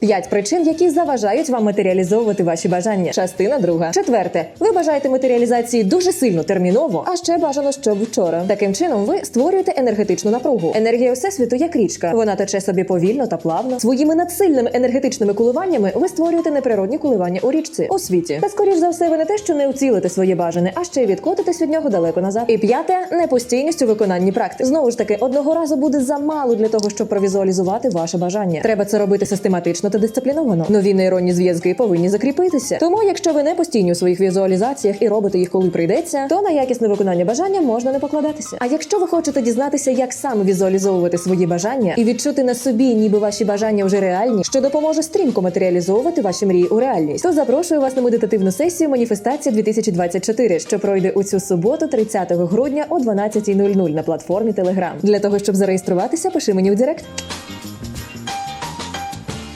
П'ять причин, які заважають вам матеріалізовувати ваші бажання. Частина друга. Четверте. Ви бажаєте матеріалізації дуже сильно терміново, а ще бажано, щоб вчора. Таким чином, ви створюєте енергетичну напругу. Енергія всесвіту як річка. Вона тече собі повільно та плавно. Своїми надсильними енергетичними коливаннями ви створюєте неприродні коливання у річці у світі. Та скоріш за все, ви не те, що не уцілите своє бажане, а ще й відкотитесь від нього далеко назад. І п'яте непостійність у виконанні практик. Знову ж таки, одного разу буде замало для того, щоб провізуалізувати ваше бажання. Треба це робити систематично та дисципліновано. Нові нейронні зв'язки повинні закріпитися. Тому, якщо ви не постійні у своїх візуалізаціях і робите їх, коли прийдеться, то на якісне виконання бажання можна не покладатися. А якщо ви хочете дізнатися, як саме візуалізовувати свої бажання і відчути на собі, ніби ваші бажання вже реальні, що допоможе стрімко матеріалізовувати ваші мрії у реальність, то запрошую вас на медитативну сесію Маніфестація 2024, що пройде у цю суботу, 30 грудня о 12.00 на платформі Telegram. Для того щоб зареєструватися, пиши мені у Директ.